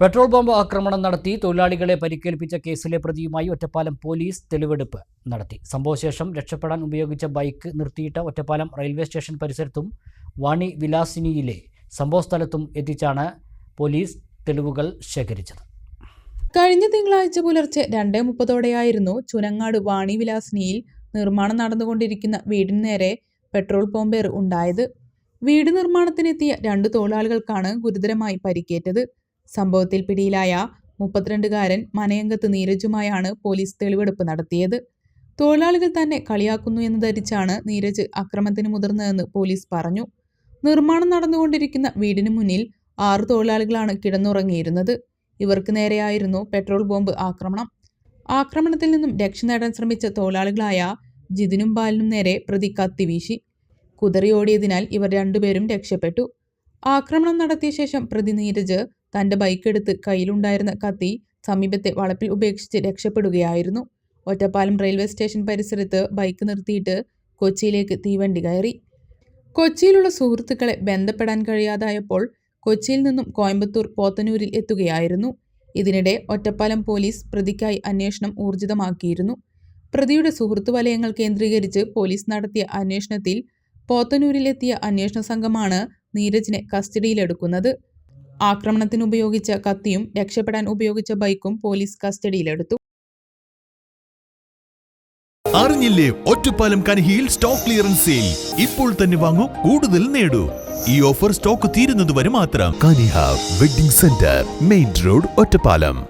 Petrol bomb ആക്രമണം നടത്തി തൊഴിലാളികളെ പരിക്കേൽപ്പിച്ച കേസിലെ പ്രതിയുമായി ഒറ്റപ്പാലം പോലീസ് തെളിവെടുപ്പ് നടത്തി. സംഭവശേഷം രക്ഷപ്പെടാൻ ഉപയോഗിച്ച ബൈക്ക് നിർത്തിയിട്ട ഒറ്റപ്പാലം റെയിൽവേ സ്റ്റേഷൻ പരിസരത്തും വാണി വിലാസിനിയിലെ സംഭവസ്ഥലത്തും എത്തിച്ചാണ് പോലീസ് തെളിവുകൾ ശേഖരിച്ചത്. കഴിഞ്ഞ തിങ്കളാഴ്ച പുലർച്ചെ രണ്ടേ മുപ്പതോടെയായിരുന്നു ചുനങ്ങാട് വാണി വിലാസിനിയിൽ നിർമ്മാണം നടന്നുകൊണ്ടിരിക്കുന്ന വീടിന് നേരെ പെട്രോൾ ബോംബേർ ഉണ്ടായത്. വീട് നിർമ്മാണത്തിനെത്തിയ രണ്ട് തൊഴിലാളികൾക്കാണ് ഗുരുതരമായി പരിക്കേറ്റത്. സംഭവത്തിൽ പിടിയിലായ മുപ്പത്തിരണ്ടുകാരൻ മനയംഗത്ത് നീരജുമായാണ് പോലീസ് തെളിവെടുപ്പ് നടത്തിയത്. തൊഴിലാളികൾ തന്നെ കളിയാക്കുന്നു എന്ന് ധരിച്ചാണ് നീരജ് അക്രമത്തിന് മുതിർന്നതെന്ന് പോലീസ് പറഞ്ഞു. നിർമ്മാണം നടന്നുകൊണ്ടിരിക്കുന്ന വീടിന് മുന്നിൽ ആറ് തൊഴിലാളികളാണ് കിടന്നുറങ്ങിയിരുന്നത്. ഇവർക്ക് നേരെയായിരുന്നു പെട്രോൾ ബോംബ് ആക്രമണം. ആക്രമണത്തിൽ നിന്നും രക്ഷ നേടാൻ ശ്രമിച്ച തൊഴിലാളികളായ ജിതിനും ബാലിനും നേരെ പ്രതി കത്തിവീശി കുതറിയോടിയതിനാൽ ഇവർ രണ്ടുപേരും രക്ഷപ്പെട്ടു. ആക്രമണം നടത്തിയ ശേഷം പ്രതി നീരജ് തന്റെ ബൈക്കെടുത്ത് കയ്യിലുണ്ടായിരുന്ന കത്തി സമീപത്തെ വളപ്പിൽ ഉപേക്ഷിച്ച് രക്ഷപ്പെടുകയായിരുന്നു. ഒറ്റപ്പാലം റെയിൽവേ സ്റ്റേഷൻ പരിസരത്ത് ബൈക്ക് നിർത്തിയിട്ട് കൊച്ചിയിലേക്ക് തീവണ്ടി കയറി. കൊച്ചിയിലുള്ള സുഹൃത്തുക്കളെ ബന്ധപ്പെടാൻ കഴിയാതായപ്പോൾ കൊച്ചിയിൽ നിന്നും കോയമ്പത്തൂർ പോത്തനൂരിൽ എത്തുകയായിരുന്നു. ഇതിനിടെ ഒറ്റപ്പാലം പോലീസ് പ്രതിക്കായി അന്വേഷണം ഊർജിതമാക്കിയിരുന്നു. പ്രതിയുടെ സുഹൃത്തു വലയങ്ങൾ കേന്ദ്രീകരിച്ച് പോലീസ് നടത്തിയ അന്വേഷണത്തിൽ പോത്തനൂരിലെത്തിയ അന്വേഷണ സംഘമാണ് നീരജിനെ കസ്റ്റഡിയിലെടുക്കുന്നത്. ആക്രമണത്തിന് ഉപയോഗിച്ച കത്തിയും രക്ഷപ്പെടാൻ ഉപയോഗിച്ച ബൈക്കും പോലീസ് കസ്റ്റഡിയിലെടുത്തു. അറിഞ്ഞില്ലേ ഒറ്റപ്പാലം കനഹിയിൽ സ്റ്റോക്ക് ക്ലിയറൻസ് സെയിൽ. ഇപ്പോൾ തന്നെ വാങ്ങൂ കൂടുതൽ നേടൂ. ഈ ഓഫർ സ്റ്റോക്ക് തീരുന്നതുവരെ മാത്രം. Kaniha wedding centre main road Ottapalam.